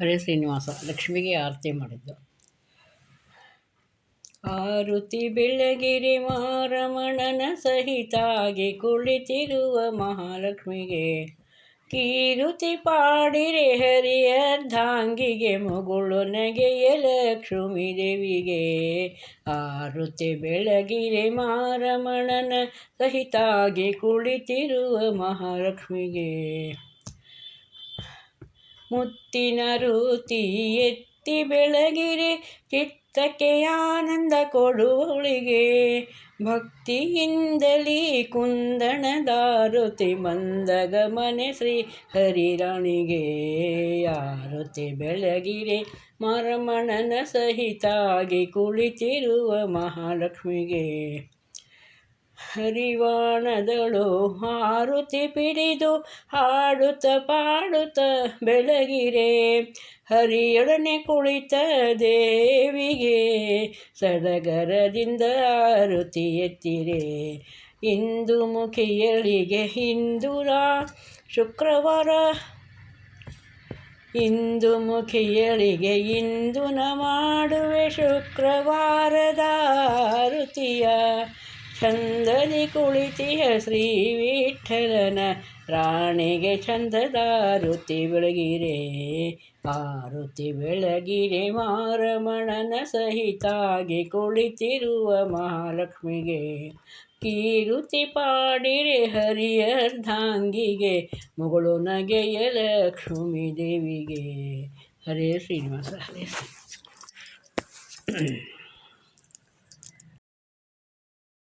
ಹರೇ ಶ್ರೀನಿವಾಸ ಲಕ್ಷ್ಮಿಗೆ ಆರತಿ ಮಾಡಿದ್ದು. ಆರುತಿ ಬೆಳಗಿರಿ ಮಾರಮಣನ ಸಹಿತಾಗಿ ಕುಳಿತಿರುವ ಮಹಾಲಕ್ಷ್ಮಿಗೆ ಕೀರುತಿ ಪಾಡಿರೆ ಹರಿಯ ಧಾಂಗಿಗೆ ಮುಗುಳು ನಗೆಯ ಲಕ್ಷ್ಮಿ ದೇವಿಗೆ. ಆರುತಿ ಬೆಳಗಿರೆ ಮಾರಮಣನ ಸಹಿತಾಗಿ ಕುಳಿತಿರುವ ಮಹಾಲಕ್ಷ್ಮಿಗೆ ಮುತ್ತಿನ ರುತಿ ಎತ್ತಿ ಬೆಳಗಿರಿ ಚಿತ್ತಕ್ಕೆ ಆನಂದ ಕೊಡುವಳಿಗೆ ಭಕ್ತಿಯಿಂದಲೇ ಕುಂದಣದಾರುತಿ ಮಂದಗ ಮನೆ ಶ್ರೀ ಹರಿರಾಣಿಗೆ. ಆರುತಿ ಬೆಳಗಿರೆ, ಮರಮಣನ ಸಹಿತಾಗಿ ಕುಳಿತಿರುವ ಮಹಾಲಕ್ಷ್ಮಿಗೆ. ಹರಿವಾಣದಳು ಹಾರುತಿ ಪಿಡಿದು ಹಾಡುತ್ತ ಪಾಡುತ್ತ ಬೆಳಗಿರೆ. ಹರಿಯೊಡನೆ ಕುಳಿತ ದೇವಿಗೆ ಸಡಗರದಿಂದ ಆರುತಿ ಎತ್ತಿರೆ. ಇಂದು ಮುಖಿಯಳಿಗೆ ಹಿಂದುರ ಶುಕ್ರವಾರ. ಇಂದು ಮುಖಿಯಳಿಗೆ ಇಂದು ನ ಮಾಡುವೆ ಶುಕ್ರವಾರದ ಆರುತಿಯ. ಚಂದದಿ ಕುಳಿತಿಯ ಶ್ರೀ ವಿಠಲನ. ರಾಣಿಗೆ ಚಂದದಾರುತಿ ಬೆಳಗಿರೆ, ಆರುತಿ ಬೆಳಗಿರೆ ಮಾರಮಣನ ಸಹಿತಾಗಿ ಕುಳಿತಿರುವ ಮಹಾಲಕ್ಷ್ಮಿಗೆ. ಕೀರುತಿ ಪಾಡಿರೆ ಹರಿಯರ್ಧಾಂಗಿಗೆ ಮುಗಳು ನಗೆಯ ಲಕ್ಷ್ಮಿ ದೇವಿಗೆ. ಹರೇ ಶ್ರೀನಿವಾಸ, ಹರೇ ಶ್ರೀ.